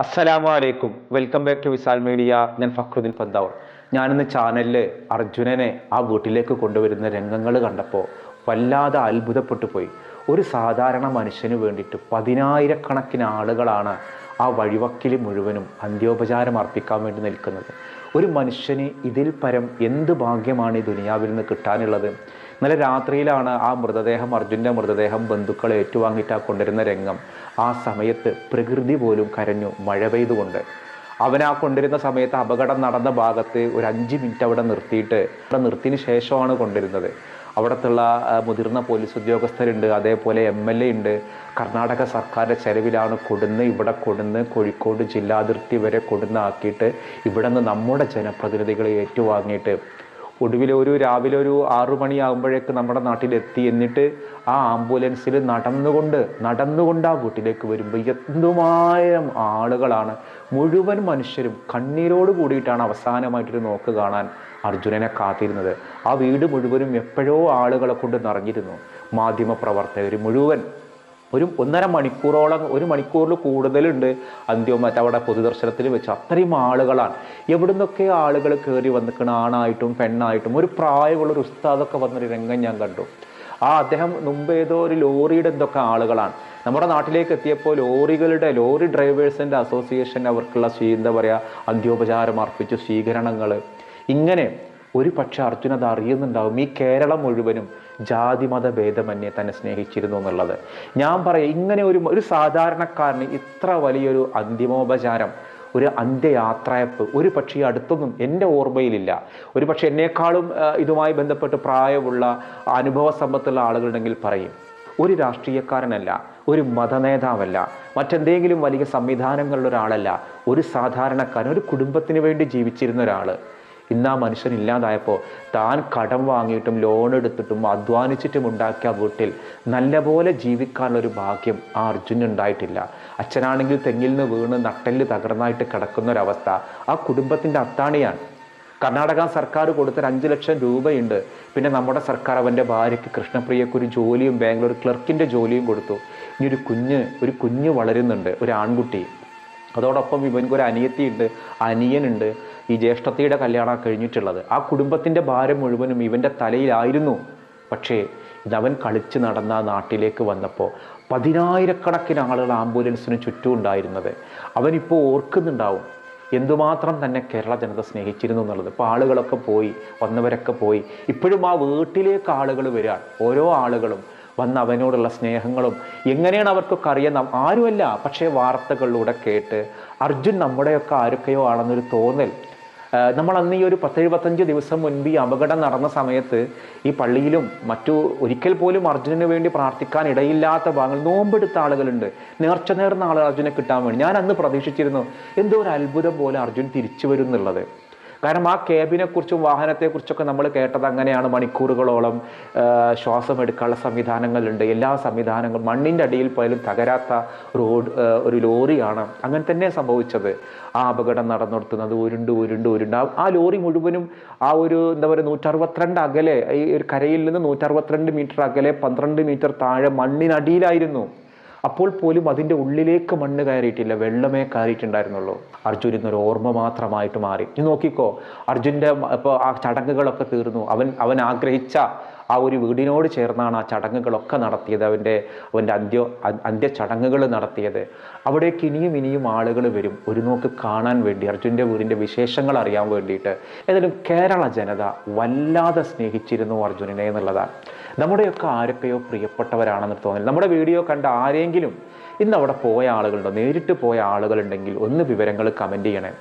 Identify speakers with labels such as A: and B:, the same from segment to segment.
A: അസ്സലാമു അലൈക്കും welcome back to Visal media ഞാൻ ഫക്രുദ്ദീൻ പന്താവർ ഞാനിന്ന് ചാനലിൽ അർജുനനെ ആ വീട്ടിലേക്ക് കൊണ്ടുവരുന്ന രംഗങ്ങൾ കണ്ടപ്പോൾ വല്ലാതെ അത്ഭുതപ്പെട്ടു പോയി. ഒരു സാധാരണ മനുഷ്യന് വേണ്ടിയിട്ട് പതിനായിരക്കണക്കിന് ആളുകളാണ് ആ വഴിവക്കിൽ മുഴുവനും അന്ത്യോപചാരം അർപ്പിക്കാൻ വേണ്ടി നിൽക്കുന്നത്. ഒരു മനുഷ്യന് ഇതിൽ പരം എന്ത് ഭാഗ്യമാണ് ഈ ദുനിയാവിൽ നിന്ന് കിട്ടാനുള്ളത്? ഇന്നലെ രാത്രിയിലാണ് ആ മൃതദേഹം അർജുന്റെ മൃതദേഹം ബന്ധുക്കൾ ഏറ്റുവാങ്ങിയിട്ട് ആ കൊണ്ടുവരുന്ന രംഗം. ആ സമയത്ത് പ്രകൃതി പോലും കരഞ്ഞു മഴ പെയ്തുകൊണ്ട്. അവൻ ആ കൊണ്ടിരുന്ന സമയത്ത് അപകടം നടന്ന ഭാഗത്ത് ഒരു അഞ്ച് മിനിറ്റ് അവിടെ നിർത്തിയിട്ട് അവിടെ നിർത്തിയതിന് ശേഷമാണ് കൊണ്ടിരുന്നത് അവിടത്തുള്ള മുതിർന്ന പോലീസ് ഉദ്യോഗസ്ഥരുണ്ട് അതേപോലെ എം എൽ എ ഉണ്ട്. കർണാടക സർക്കാരിന്റെ ചെലവിലാണ് കൊടുന്ന് ഇവിടെ കൊടുന്ന് കോഴിക്കോട് ജില്ലാതിർത്തി വരെ കൊടുന്ന് ആക്കിയിട്ട് ഇവിടെ നിന്ന് നമ്മുടെ ജനപ്രതിനിധികളെ ഏറ്റുവാങ്ങിയിട്ട് ഒടുവിൽ ഒരു രാവിലെ ഒരു ആറു മണിയാകുമ്പോഴേക്ക് നമ്മുടെ നാട്ടിലെത്തി എന്നിട്ട് ആ ആംബുലൻസിൽ നടന്നുകൊണ്ട് നടന്നുകൊണ്ട് ആ വീട്ടിലേക്ക് വരുമ്പോൾ എന്തുമായിരം ആളുകളാണ്. മുഴുവൻ മനുഷ്യരും കണ്ണീരോട് കൂടിയിട്ടാണ് അവസാനമായിട്ടൊരു നോക്ക് കാണാൻ അർജുനനെ കാത്തിരുന്നത്. ആ വീട് മുഴുവനും എപ്പോഴോ ആളുകളെ കൊണ്ട് നിറഞ്ഞിരുന്നു. മാധ്യമപ്രവർത്തകർ മുഴുവൻ ഒരു ഒന്നര മണിക്കൂറോളം ഒരു മണിക്കൂറിൽ കൂടുതലുണ്ട് അന്ത്യം മറ്റേ അവിടെ പൊതുദർശനത്തിൽ വെച്ച്. അത്രയും ആളുകളാണ്. എവിടുന്നൊക്കെ ആളുകൾ കയറി വന്നിക്കണ? ആണായിട്ടും പെണ്ണായിട്ടും. ഒരു പ്രായമുള്ള ഒരു ഉസ്താദൊക്കെ വന്നൊരു രംഗം ഞാൻ കണ്ടു. ആ അദ്ദേഹം മുമ്പ് ഏതോ ഒരു ലോറിയുടെ എന്തൊക്കെ ആളുകളാണ്. നമ്മുടെ നാട്ടിലേക്ക് എത്തിയപ്പോൾ ലോറികളുടെ ലോറി ഡ്രൈവേഴ്സിന്റെ അസോസിയേഷൻ അവർക്കുള്ള എന്താ പറയുക അന്ത്യോപചാരം അർപ്പിച്ചു സ്വീകരണങ്ങൾ. ഇങ്ങനെ ഒരു പക്ഷെ അർജുൻ അത് അറിയുന്നുണ്ടാവും. ഈ കേരളം മുഴുവനും ജാതിമത ഭേദമന്യേ തന്നെ സ്നേഹിച്ചിരുന്നു എന്നുള്ളത്. ഞാൻ പറയാം ഇങ്ങനെ ഒരു ഒരു സാധാരണക്കാരന് ഇത്ര വലിയൊരു അന്തിമോപചാരം ഒരു അന്ത്യയാത്രയപ്പ് ഒരു പക്ഷേ അടുത്തൊന്നും എന്റെ ഓർമ്മയിലില്ല. ഒരു പക്ഷേ എന്നേക്കാളും ഇതുമായി ബന്ധപ്പെട്ട് പ്രായമുള്ള അനുഭവ സമ്പത്തുള്ള ആളുകളുണ്ടെങ്കിൽ പറയും ഒരു രാഷ്ട്രീയക്കാരനല്ല ഒരു മതനേതാവല്ല മറ്റെന്തെങ്കിലും വലിയ സംവിധാനങ്ങളിലൊരാളല്ല ഒരു സാധാരണക്കാരൻ ഒരു കുടുംബത്തിന് വേണ്ടി ജീവിച്ചിരുന്ന ഒരാൾ ഇന്ന് ആ മനുഷ്യൻ ഇല്ലാതായപ്പോൾ താൻ കടം വാങ്ങിയിട്ടും ലോൺ എടുത്തിട്ടും അധ്വാനിച്ചിട്ടും ഉണ്ടാക്കിയ വീട്ടിൽ നല്ലപോലെ ജീവിക്കാനുള്ളൊരു ഭാഗ്യം ആ അർജുന ഉണ്ടായിട്ടില്ല. അച്ഛനാണെങ്കിൽ തെങ്ങിൽ നിന്ന് വീണ് നട്ടൽ തകർന്നായിട്ട് കിടക്കുന്ന ഒരവസ്ഥ. ആ കുടുംബത്തിന്റെ അത്താണിയാണ്. കർണാടക സർക്കാർ കൊടുത്തൊരു അഞ്ച് ലക്ഷം രൂപയുണ്ട്. പിന്നെ നമ്മുടെ സർക്കാർ അവന്റെ ഭാര്യയ്ക്ക് കൃഷ്ണപ്രിയക്ക് ഒരു ജോലിയും ബാംഗ്ലൂർ ക്ലർക്കിന്റെ ജോലിയും കൊടുത്തു. ഇനി ഒരു കുഞ്ഞ് ഒരു കുഞ്ഞ് വളരുന്നുണ്ട് ഒരു ആൺകുട്ടി. അതോടൊപ്പം ഇവൻക്ക് ഒരു അനിയത്തിയുണ്ട് അനിയനുണ്ട്. ഈ ജ്യേഷ്ഠത്തിയുടെ കല്യാണം കഴിഞ്ഞിട്ടുള്ളത്. ആ കുടുംബത്തിന്റെ ഭാരം മുഴുവനും ഇവന്റെ തലയിലായിരുന്നു. പക്ഷേ ഇതവൻ കളിച്ച് നടന്ന നാട്ടിലേക്ക് വന്നപ്പോൾ പതിനായിരക്കണക്കിന് ആളുകൾ ആംബുലൻസിന് ചുറ്റും ഉണ്ടായിരുന്നത്. അവനിപ്പോൾ ഓർക്കുന്നുണ്ടാവും എന്തുമാത്രം തന്നെ കേരള ജനത സ്നേഹിച്ചിരുന്നു എന്നുള്ളത്. ഇപ്പോൾ ആളുകളൊക്കെ പോയി വന്നവരൊക്കെ പോയി. ഇപ്പോഴും ആ വീട്ടിലേക്ക് ആളുകൾ വരാൻ ഓരോ ആളുകളും വന്ന് അവനോടുള്ള സ്നേഹങ്ങളും എങ്ങനെയാണ് അവർക്കൊക്കെ അറിയാൻ ആരുമല്ല പക്ഷേ വാർത്തകളിലൂടെ കേട്ട് അർജുൻ നമ്മുടെയൊക്കെ ആരൊക്കെയോ ആണെന്നൊരു തോന്നൽ നമ്മൾ അന്ന് ഈ ഒരു പത്തെഴുപത്തഞ്ച് ദിവസം മുൻപ് ഈ അപകടം നടന്ന സമയത്ത് ഈ പള്ളിയിലും മറ്റു ഒരിക്കൽ പോലും അർജുനന് വേണ്ടി പ്രാർത്ഥിക്കാൻ ഇടയില്ലാത്ത ഭാഗങ്ങൾ നോമ്പെടുത്ത ആളുകളുണ്ട്. നേർച്ച നേർന്ന ആളുകൾ അർജുനെ കിട്ടാൻ വേണ്ടി. ഞാൻ അന്ന് പ്രതീക്ഷിച്ചിരുന്നു എന്തോ ഒരു അത്ഭുതം പോലെ അർജുൻ തിരിച്ചു വരും എന്നുള്ളത്. കാരണം ആ ക്യാബിനെ കുറിച്ചും വാഹനത്തെക്കുറിച്ചൊക്കെ നമ്മൾ കേട്ടത് അങ്ങനെയാണ് മണിക്കൂറുകളോളം ശ്വാസം എടുക്കാനുള്ള സംവിധാനങ്ങളുണ്ട്. എല്ലാ സംവിധാനങ്ങളും മണ്ണിന്റെ അടിയിൽ പോയാലും തകരാത്ത റോഡ് ഒരു ലോറിയാണ് അങ്ങനെ തന്നെ സംഭവിച്ചത്. ആ അപകടം നടന്നിടത്തുന്നത് ഉരുണ്ട് ഉരുണ്ട് ഉരുണ്ട്. ആ ലോറി മുഴുവനും ആ ഒരു എന്താ പറയുക നൂറ്ററുപത്തിരണ്ട് അകലെ ഈ ഒരു കരയിൽ നിന്ന് നൂറ്ററുപത്തിരണ്ട് മീറ്റർ അകലെ പന്ത്രണ്ട് മീറ്റർ താഴെ മണ്ണിനടിയിലായിരുന്നു. അപ്പോൾ പോലും അതിന്റെ ഉള്ളിലേക്ക് മണ്ണ് കയറിയിട്ടില്ല വെള്ളമേ കയറിയിട്ടുണ്ടായിരുന്നുള്ളൂ. അർജുൻ ഇന്നൊരു ഓർമ്മ മാത്രമായിട്ട് മാറി. ഇനി നോക്കിക്കോ അർജുന്റെ ഇപ്പോൾ ആ ചടങ്ങുകളൊക്കെ തീർന്നു. അവൻ അവൻ ആഗ്രഹിച്ച ആ ഒരു വീടിനോട് ചേർന്നാണ് ആ ചടങ്ങുകളൊക്കെ നടത്തിയത് അവന്റെ അവന്റെ അന്ത്യ അന്ത്യ ചടങ്ങുകൾ നടത്തിയത്. അവിടേക്ക് ഇനിയും ഇനിയും ആളുകൾ വരും. ഒരു നോക്ക് കാണാൻ വേണ്ടി അർജുന്റെ വീടിന്റെ വിശേഷങ്ങൾ അറിയാൻ വേണ്ടിയിട്ട്. ഏതായാലും കേരള ജനത വല്ലാതെ സ്നേഹിച്ചിരുന്നു അർജുനനെ എന്നുള്ളതാണ്. നമ്മുടെയൊക്കെ ആരൊക്കെയോ പ്രിയപ്പെട്ടവരാണെന്ന് തോന്നി നമ്മുടെ വീഡിയോ കണ്ട ആരെങ്കിലും ഇന്ന് അവിടെ പോയ ആളുകളുണ്ടോ? നേരിട്ട് പോയ ആളുകളുണ്ടെങ്കിൽ ഒന്ന് വിവരങ്ങൾ കമന്റ് ചെയ്യണേ.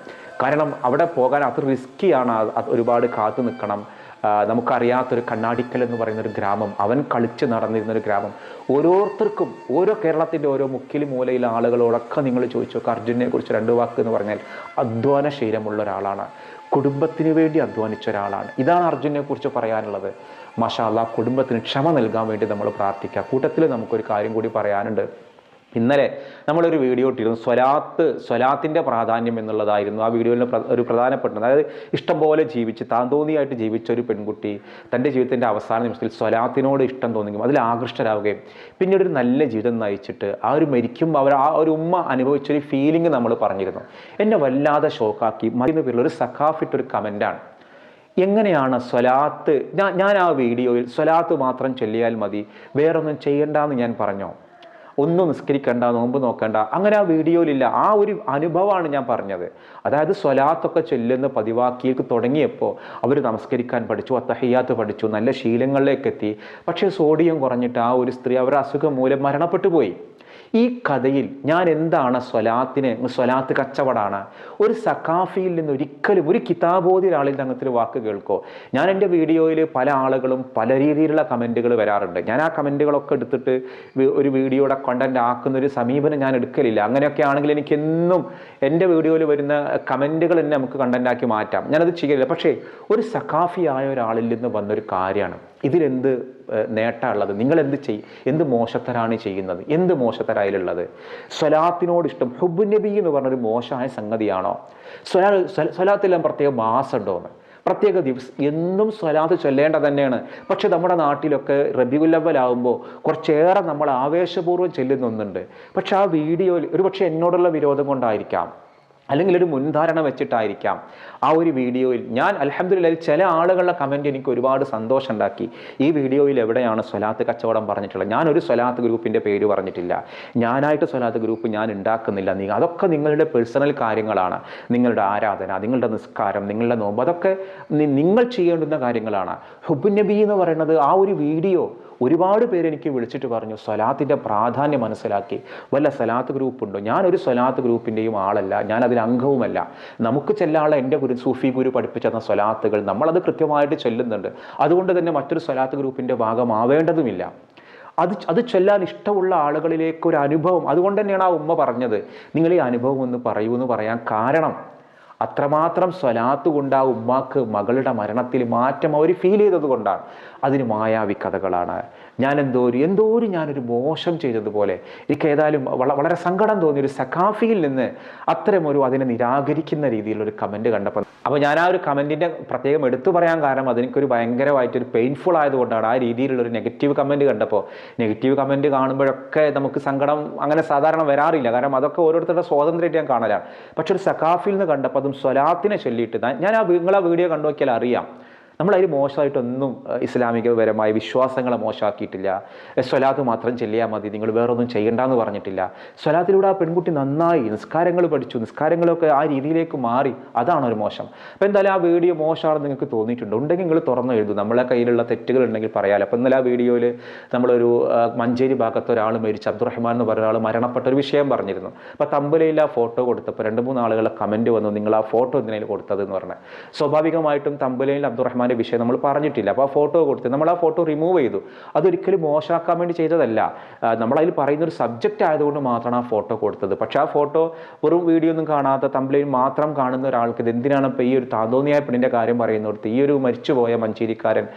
A: കാരണം അവിടെ പോകാൻ അത് റിസ്ക്കിയാണ് ഒരുപാട് കാത്തു നിൽക്കണം. നമുക്കറിയാത്തൊരു കണ്ണാടിക്കൽ എന്ന് പറയുന്ന ഒരു ഗ്രാമം അവൻ കളിച്ച് നടന്നിരുന്നൊരു ഗ്രാമം. ഓരോരുത്തർക്കും ഓരോ കേരളത്തിന്റെ ഓരോ മുക്കിലും മൂലയിലെ ആളുകളോടൊക്കെ നിങ്ങൾ ചോദിച്ചു അർജുനെ കുറിച്ച് രണ്ട് വാക്ക് എന്ന് പറഞ്ഞാൽ അധ്വാനശീലമുള്ള ഒരാളാണ്. കുടുംബത്തിന് വേണ്ടി അധ്വാനിച്ച ഒരാളാണ്. ഇതാണ് അർജുനെ കുറിച്ച് പറയാനുള്ളത്. മഷാല്ല കുടുംബത്തിന് ക്ഷമ നൽകാൻ വേണ്ടി നമ്മൾ പ്രാർത്ഥിക്കുക. കൂട്ടത്തിൽ നമുക്കൊരു കാര്യം കൂടി പറയാനുണ്ട്. ഇന്നലെ നമ്മളൊരു വീഡിയോ ഇട്ടിരുന്നു. സ്വലാത്ത് സ്വലാത്തിന്റെ പ്രാധാന്യം എന്നുള്ളതായിരുന്നു ആ വീഡിയോയിൽ ഒരു പ്രധാനപ്പെട്ട അതായത് ഇഷ്ടം പോലെ ജീവിച്ച് താൻ തോന്നിയായിട്ട് ജീവിച്ച ഒരു പെൺകുട്ടി തന്റെ ജീവിതത്തിന്റെ അവസാന നിമിഷത്തിൽ സ്വലാത്തിനോട് ഇഷ്ടം തോന്നുകയും അതിൽ ആകൃഷ്ടരാവുകയും പിന്നീട് ഒരു നല്ല ജീവിതം നയിച്ചിട്ട് ആ ഒരു മരിക്കുമ്പോൾ അവർ ആ ഒരു ഉമ്മ അനുഭവിച്ചൊരു ഫീലിംഗ് നമ്മൾ പറഞ്ഞിരുന്നു. എന്നെ വല്ലാതെ ഷോക്കാക്കി മരുന്ന് പേരിൽ ഒരു സഖാഫിട്ടൊരു കമന്റാണ് എങ്ങനെയാണ് സ്വലാത്ത്? ഞാൻ ഞാൻ ആ വീഡിയോയിൽ സ്വലാത്ത് മാത്രം ചൊല്ലിയാൽ മതി. വേറൊന്നും ചെയ്യണ്ടെന്ന് ഞാൻ പറഞ്ഞോ? ഒന്നും നിസ്കരിക്കണ്ട നോമ്പ് നോക്കണ്ട. അങ്ങനെ ആ വീഡിയോയിലില്ല. ആ ഒരു അനുഭവമാണ് ഞാൻ പറഞ്ഞത്. അതായത് സ്വലാത്തൊക്കെ ചൊല്ലുന്ന പതിവാക്കിയേക്ക് തുടങ്ങിയപ്പോൾ അവർ നമസ്കരിക്കാൻ പഠിച്ചു അത്തഹയ്യാത്ത് പഠിച്ചു നല്ല ശീലങ്ങളിലേക്ക് എത്തി പക്ഷേ സോഡിയം കുറഞ്ഞിട്ട് ആ ഒരു സ്ത്രീ അവരുടെ അസുഖം മൂലം മരണപ്പെട്ടു പോയി. ഈ കഥയിൽ ഞാൻ എന്താണ് സ്വലാത്തിന് സ്വലാത്ത് കച്ചവടാണ്? ഒരു സഖാഫിയിൽ നിന്ന് ഒരിക്കലും ഒരു കിതാബോധി ഒരാളിൽ അങ്ങനത്തെ ഒരു വാക്ക് കേൾക്കോ? ഞാൻ എന്റെ വീഡിയോയിൽ പല ആളുകളും പല രീതിയിലുള്ള കമന്റുകൾ വരാറുണ്ട്. ഞാൻ ആ കമന്റുകളൊക്കെ എടുത്തിട്ട് ഒരു വീഡിയോയുടെ കണ്ടന്റ് ആക്കുന്ന ഒരു സമീപനം ഞാൻ എടുക്കലില്ല. അങ്ങനെയൊക്കെ ആണെങ്കിൽ എനിക്ക് എന്നും എന്റെ വീഡിയോയിൽ വരുന്ന കമന്റുകൾ തന്നെ നമുക്ക് കണ്ടന്റ് ആക്കി മാറ്റാം. ഞാനത് ചെയ്യലില്ല. പക്ഷേ ഒരു സഖാഫിയായ ഒരാളിൽ നിന്ന് വന്നൊരു കാര്യമാണ്. ഇതിലെന്ത് നേട്ടമുള്ളത് നിങ്ങൾ എന്ത് ചെയ്യും എന്ത് മോശത്തരാണ് ചെയ്യുന്നത്? എന്ത് മോശത്തരായാലുള്ളത്? സ്വലാത്തിനോട് ഇഷ്ടം ഹുബ് നബി എന്ന് പറഞ്ഞൊരു മോശമായ സംഗതിയാണോ? സ്വലാ സ്വല- സ്വലാത്തെല്ലാം പ്രത്യേക മാസമുണ്ടോന്ന്. പ്രത്യേക ദിവസം എന്നും സ്വലാത്ത് ചൊല്ലേണ്ടത് തന്നെയാണ്. പക്ഷെ നമ്മുടെ നാട്ടിലൊക്കെ റബിയുല്ലവലാവുമ്പോൾ കുറച്ചേറെ നമ്മൾ ആവേശപൂർവം ചെല്ലുന്ന ഒന്നുണ്ട്. പക്ഷെ ആ വീഡിയോയിൽ ഒരുപക്ഷെ എന്നോടുള്ള വിരോധം കൊണ്ടായിരിക്കാം. അല്ലെങ്കിൽ ഒരു മുൻധാരണ വെച്ചിട്ടായിരിക്കാം ആ ഒരു വീഡിയോയിൽ. ഞാൻ അലഹമ്മദില്ല ചില ആളുകളുടെ കമന്റ് എനിക്ക് ഒരുപാട് സന്തോഷം ഉണ്ടാക്കി ഈ വീഡിയോയിൽ എവിടെയാണ് സ്വലാത്ത് കച്ചവടം പറഞ്ഞിട്ടുള്ളത്? ഞാനൊരു സ്വലാത്ത് ഗ്രൂപ്പിന്റെ പേര് പറഞ്ഞിട്ടില്ല. ഞാനായിട്ട് സ്വലാത്ത് ഗ്രൂപ്പ് ഞാൻ ഉണ്ടാക്കുന്നില്ല. നീ അതൊക്കെ നിങ്ങളുടെ പേഴ്സണൽ കാര്യങ്ങളാണ്. നിങ്ങളുടെ ആരാധന നിങ്ങളുടെ നിസ്കാരം നിങ്ങളുടെ നോമ്പ് അതൊക്കെ നിങ്ങൾ ചെയ്യേണ്ടുന്ന കാര്യങ്ങളാണ്. ഹുബ് നബി എന്ന് പറയുന്നത് ആ ഒരു വീഡിയോ ഒരുപാട് പേര് എനിക്ക് വിളിച്ചിട്ട് പറഞ്ഞു സ്വലാത്തിന്റെ പ്രാധാന്യം മനസ്സിലാക്കി. വല്ല സ്വലാത്ത് ഗ്രൂപ്പ് ഉണ്ടോ? ഞാനൊരു സ്വലാത്ത് ഗ്രൂപ്പിന്റെയും ആളല്ല. ഞാൻ അതിൽ അംഗവുമല്ല നമുക്ക് ചെല്ലാനുള്ള എന്റെ ഗുരു സൂഫി ഗുരു പഠിപ്പിച്ചെന്ന സ്വലാത്തുകൾ നമ്മളത് കൃത്യമായിട്ട് ചെല്ലുന്നുണ്ട്. അതുകൊണ്ട് തന്നെ മറ്റൊരു സ്വലാത്ത് ഗ്രൂപ്പിന്റെ ഭാഗമാവേണ്ടതുമില്ല. അത് അത് ചൊല്ലാൻ ഇഷ്ടമുള്ള ആളുകളിലേക്ക് ഒരു അനുഭവം അതുകൊണ്ട് തന്നെയാണ് ആ ഉമ്മ പറഞ്ഞത്. നിങ്ങൾ ഈ അനുഭവം ഒന്ന് പറയൂ എന്ന് പറയാൻ കാരണം അത്രമാത്രം സ്വലാത്ത് കൊണ്ട് ആ ഉമ്മാക്ക് മകളുടെ മരണത്തിൽ മാറ്റം അവർ ഫീൽ ചെയ്തത് കൊണ്ടാണ്. അതിന് മായാവി കഥകളാണ്. ഞാൻ എന്തോ ഒരു എന്തോ ഒരു ഞാനൊരു മോശം ചെയ്തതുപോലെ എനിക്ക് ഏതായാലും വളരെ സങ്കടം തോന്നി ഒരു സഖാഫിയിൽ നിന്ന് അത്തരമൊരു അതിനെ നിരാകരിക്കുന്ന രീതിയിലൊരു കമന്റ് കണ്ടപ്പോൾ അപ്പോൾ ഞാൻ ആ ഒരു കമന്റിന്റെ പ്രത്യേകം എടുത്തു പറയാൻ കാരണം അതെനിക്കൊരു ഭയങ്കരമായിട്ടൊരു പെയിൻഫുൾ ആയതുകൊണ്ടാണ് ആ രീതിയിലുള്ള ഒരു നെഗറ്റീവ് കമന്റ് കണ്ടപ്പോൾ നെഗറ്റീവ് കമന്റ് കാണുമ്പോഴൊക്കെ നമുക്ക് സങ്കടം അങ്ങനെ സാധാരണ വരാറില്ല. കാരണം അതൊക്കെ ഓരോരുത്തരുടെ സ്വാതന്ത്ര്യമായിട്ട് ഞാൻ കാണലാണ്. പക്ഷെ ഒരു സഖാഫിൽ നിന്ന് കണ്ടപ്പോൾ അതും സ്വലാത്തിനെ ചൊല്ലിയിട്ട്. ഞാൻ- ആ നിങ്ങളാ വീഡിയോ കണ്ടു നോക്കിയാൽ അറിയാം. നമ്മളതിൽ മോശമായിട്ടൊന്നും ഇസ്ലാമികപരമായ വിശ്വാസങ്ങളെ മോശമാക്കിയിട്ടില്ല. സ്വലാത്ത് മാത്രം ചെല്ലിയാൽ മതി നിങ്ങൾ വേറൊന്നും ചെയ്യണ്ടെന്ന് പറഞ്ഞിട്ടില്ല. സ്വലാത്തിലൂടെ ആ പെൺകുട്ടി നന്നായി നിസ്കാരങ്ങൾ പഠിച്ചു നിസ്കാരങ്ങളൊക്കെ ആ രീതിയിലേക്ക് മാറി അതാണ് ഒരു മോശം. അപ്പോൾ എന്തായാലും ആ വീഡിയോ മോശമാണെന്ന് നിങ്ങൾക്ക് തോന്നിയിട്ടുണ്ട്. ഉണ്ടെങ്കിൽ നിങ്ങൾ തുറന്ന് എഴുതും. നമ്മളെ കയ്യിലുള്ള തെറ്റുകൾ ഉണ്ടെങ്കിൽ പറയാമല്ലോ അപ്പോൾ ഇന്നലെ ആ വീഡിയോയിൽ നമ്മളൊരു മഞ്ചേരി ഭാഗത്ത് ഒരാൾ മരിച്ച അബ്ദുറഹ്മാൻ എന്ന് പറഞ്ഞ ഒരാൾ മരണപ്പെട്ട ഒരു വിഷയം പറഞ്ഞിരുന്നു. അപ്പോൾ തമ്പലയിൽ ആ ഫോട്ടോ കൊടുത്തപ്പോൾ രണ്ട് മൂന്ന് ആളുകളെ കമന്റ് വന്നു നിങ്ങൾ ആ ഫോട്ടോ എന്തിനേലും കൊടുത്തത് എന്ന് പറഞ്ഞത് സ്വാഭാവികമായിട്ടും തമ്പലയിൽ അബ്ദുറഹ്മാന്റെ വിഷയം നമ്മൾ പറഞ്ഞിട്ടില്ല. അപ്പോൾ ആ ഫോട്ടോ കൊടുത്ത് നമ്മൾ ആ ഫോട്ടോ റിമൂവ് ചെയ്തു. അതൊരിക്കലും മോശമാക്കാൻ വേണ്ടി ചെയ്തതല്ല. നമ്മളതിൽ പറയുന്ന ഒരു സബ്ജക്റ്റ് ആയതുകൊണ്ട് മാത്രമാണ് ആ ഫോട്ടോ കൊടുത്തത്. പക്ഷേ ആ ഫോട്ടോ വെറും വീഡിയോ ഒന്നും കാണാത്ത തമ്പലയിൽ മാത്രം കാണുന്ന ഒരാൾക്ക് ഇത് എന്തിനാണ് ഇപ്പോൾ ഈ ഒരു താന്തോന്നിയായ പെണ്ണിന്റെ കാര്യം പറയുന്നിടത്ത് ഈ ഒരു മരിച്ചുപോയ മഞ്ചേരിക്കാരൻ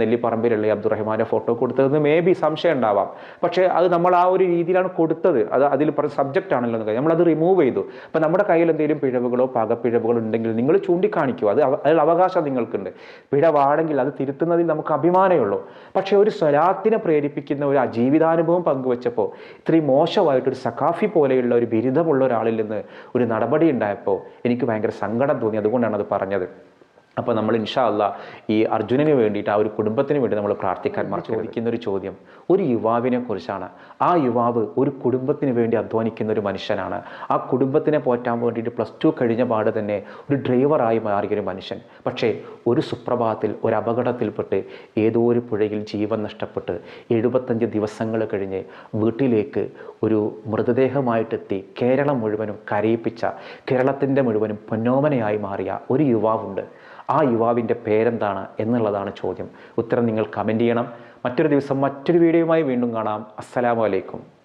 A: നെല്ലിപ്പറമ്പിലുള്ള അബ്ദുറഹ്മാന്റെ ഫോട്ടോ കൊടുത്തതെന്ന് മേ ബി സംശയം ഉണ്ടാവാം. പക്ഷേ അത് നമ്മൾ ആ ഒരു രീതിയിലാണ് കൊടുത്തത്. അത് അതിൽ പറഞ്ഞ സബ്ജക്റ്റ് ആണല്ലോ എന്ന് നമ്മളത് റിമൂവ് ചെയ്തു. അപ്പോൾ നമ്മുടെ കയ്യിൽ എന്തെങ്കിലും പിഴവുകളോ പകപ്പിഴവുകളോ ഉണ്ടെങ്കിൽ നിങ്ങൾ ചൂണ്ടിക്കാണിക്കുക അത് അതിൽ അവകാശം നിങ്ങൾക്കുണ്ട്. പിഴവാണെങ്കിൽ അത് തിരുത്തുന്നതിൽ നമുക്ക് അഭിമാനമേ ഉള്ളൂ. പക്ഷേ ഒരു സ്വലാത്തിനെ പ്രേരിപ്പിക്കുന്ന ഒരു ജീവിതാനുഭവം പങ്കുവച്ചപ്പോൾ ഇത്രയും മോശമായിട്ടൊരു സഖാഫി പോലെയുള്ള ഒരു ബിരുദമുള്ള ഒരാളിൽ നിന്ന് ഒരു നടപടി ഉണ്ടായപ്പോൾ എനിക്ക് ഭയങ്കര സങ്കടം തോന്നി. അതുകൊണ്ടാണ് അത് പറഞ്ഞത്. അപ്പോൾ നമ്മൾ ഇൻഷാ അല്ല ഈ അർജുനന് വേണ്ടിയിട്ട് ആ ഒരു കുടുംബത്തിന് വേണ്ടി നമ്മൾ പ്രാർത്ഥിക്കാൻ മറച്ചു ചോദിക്കുന്ന ഒരു ചോദ്യം. ഒരു യുവാവിനെ കുറിച്ചാണ്. ആ യുവാവ് ഒരു കുടുംബത്തിന് വേണ്ടി അധ്വാനിക്കുന്ന ഒരു മനുഷ്യനാണ്. ആ കുടുംബത്തിനെ പോറ്റാൻ വേണ്ടിയിട്ട് പ്ലസ് ടു കഴിഞ്ഞ പാട് തന്നെ ഒരു ഡ്രൈവറായി മാറിയ ഒരു മനുഷ്യൻ. പക്ഷേ ഒരു സുപ്രഭാതത്തിൽ ഒരു അപകടത്തിൽപ്പെട്ട് ഏതോ ഒരു പുഴയിൽ ജീവൻ നഷ്ടപ്പെട്ട് എഴുപത്തഞ്ച് ദിവസങ്ങൾ കഴിഞ്ഞ് വീട്ടിലേക്ക് ഒരു മൃതദേഹമായിട്ടെത്തി കേരളം മുഴുവനും കരയിപ്പിച്ച കേരളത്തിന്റെ മുഴുവനും പൊന്നോമനയായി മാറിയ ഒരു യുവാവുണ്ട്. ആ യുവാവിന്റെ പേരെന്താണ് എന്നുള്ളതാണ് ചോദ്യം. ഉത്തരം നിങ്ങൾ കമന്റ് ചെയ്യണം. മറ്റൊരു ദിവസം മറ്റൊരു വീഡിയോയുമായി വീണ്ടും കാണാം. അസ്സലാമു അലൈക്കും.